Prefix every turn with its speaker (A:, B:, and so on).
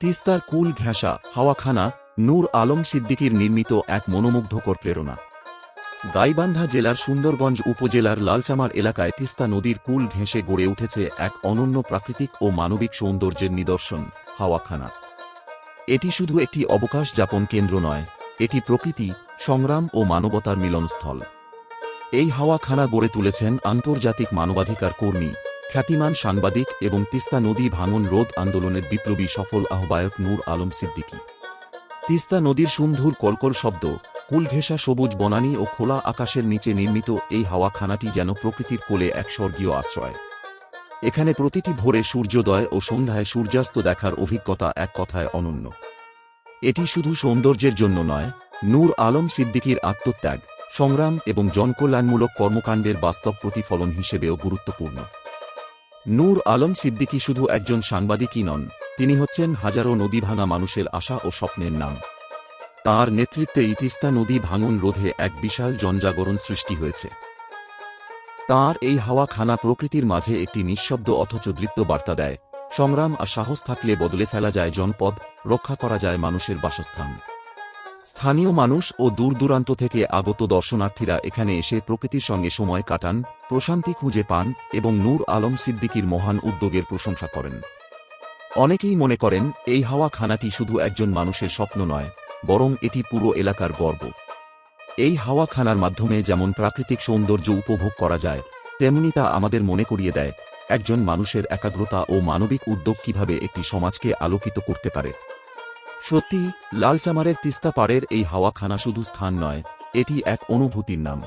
A: তিস্তার কুল ঘেঁষা হাওয়াখানা নূর আলম সিদ্দিকীর নির্মিত এক মনোমুগ্ধকর প্রেরণা। গাইবান্ধা জেলার সুন্দরগঞ্জ উপজেলার লালচামার এলাকায় তিস্তা নদীর কুল ঘেঁষে গড়ে উঠেছে এক অনন্য প্রাকৃতিক ও মানবিক সৌন্দর্যের নিদর্শন, হাওয়াখানা। এটি শুধু একটি অবকাশ যাপন কেন্দ্র নয়, এটি প্রকৃতি, সংগ্রাম ও মানবতার মিলনস্থল। এই হাওয়াখানা গড়ে তুলেছেন আন্তর্জাতিক মানবাধিকার কর্মী খ্যাতিমান সাংবাদিক এবং তিস্তা নদী ভাঙন রোধ আন্দোলনের বিপ্লবী সফল আহ্বায়ক নূর আলম সিদ্দিকী। তিস্তা নদীর সুন্ধুর কলকল শব্দ, কুলঘেঁষা সবুজ বনানী ও খোলা আকাশের নিচে নির্মিত এই হাওয়াখানাটি যেন প্রকৃতির কোলে এক স্বর্গীয় আশ্রয়। এখানে প্রতিটি ভোরে সূর্যোদয় ও সন্ধ্যায় সূর্যাস্ত দেখার অভিজ্ঞতা এক কথায় অনন্য। এটি শুধু সৌন্দর্যের জন্য নয়, নূর আলম সিদ্দিকীর আত্মত্যাগ, সংগ্রাম এবং জনকল্যাণমূলক কর্মকাণ্ডের বাস্তব প্রতিফলন হিসেবেও গুরুত্বপূর্ণ। নূর আলম সিদ্দিকী শুধু একজন সাংবাদিকই নন, তিনি হচ্ছেন হাজারো নদী ভাঙা মানুষের আশা ও স্বপ্নের নাম। তাঁর নেতৃত্বে তিস্তা নদী ভাঙন রোধে এক বিশাল জনজাগরণ সৃষ্টি হয়েছে। তাঁর এই হাওয়াখানা প্রকৃতির মাঝে একটি নিঃশব্দ অথচ দৃপ্ত বার্তা দেয়, সংগ্রাম আর সাহস থাকলে বদলে ফেলা যায় জনপদ, রক্ষা করা যায় মানুষের বাসস্থান। স্থানীয় মানুষ ও দূর দূরান্ত থেকে আগত দর্শনার্থীরা এখানে এসে প্রকৃতির সঙ্গে সময় কাটান, প্রশান্তি খুঁজে পান এবং নূর আলম সিদ্দিকীর মহান উদ্যোগের প্রশংসা করেন। অনেকেই মনে করেন, এই হাওয়াখানাটি শুধু একজন মানুষের স্বপ্ন নয়, বরং এটি পুরো এলাকার গর্ব। এই হাওয়াখানার মাধ্যমে যেমন প্রাকৃতিক সৌন্দর্য উপভোগ করা যায়, তেমনি তা আমাদের মনে করিয়ে দেয়, একজন মানুষের একাগ্রতা ও মানবিক উদ্যোগ কীভাবে একটি সমাজকে আলোকিত করতে পারে। সত্যি লালচামারের তিস্তা পাড়ের এই হাওয়াখানা শুধু স্থান নয় এটি এক অনুভূতির নাম।